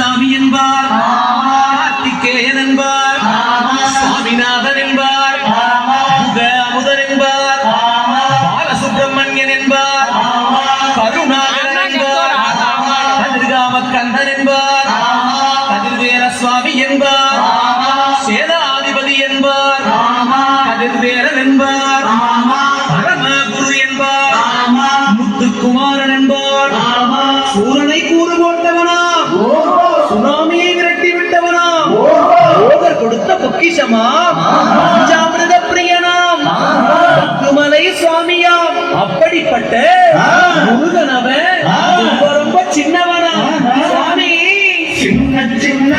சாமி என்பார். கார்த்திகேயன் என்பார். சுவாமிநாதன் என்பார். முக அமுதன் என்பார். பாலசுப்பிரமணியன் என்பார். கருணாகரன் என்பார். கதிர்காம கந்தன் என்பார். கதிர்வேர சுவாமி என்பார். சேதாதிபதி என்பார். கதிர்வேரன் என்பார். பரமகுரு என்பார். முத்துக்குமாரன் என்பார். பொக்கிஷமாம் பஞ்சாமிரத பிரியனாம். பத்துமலை சுவாமியாம். அப்படிப்பட்ட முருகன் ரொம்ப ரொம்ப சின்னவனா சுவாமி. சின்ன சின்ன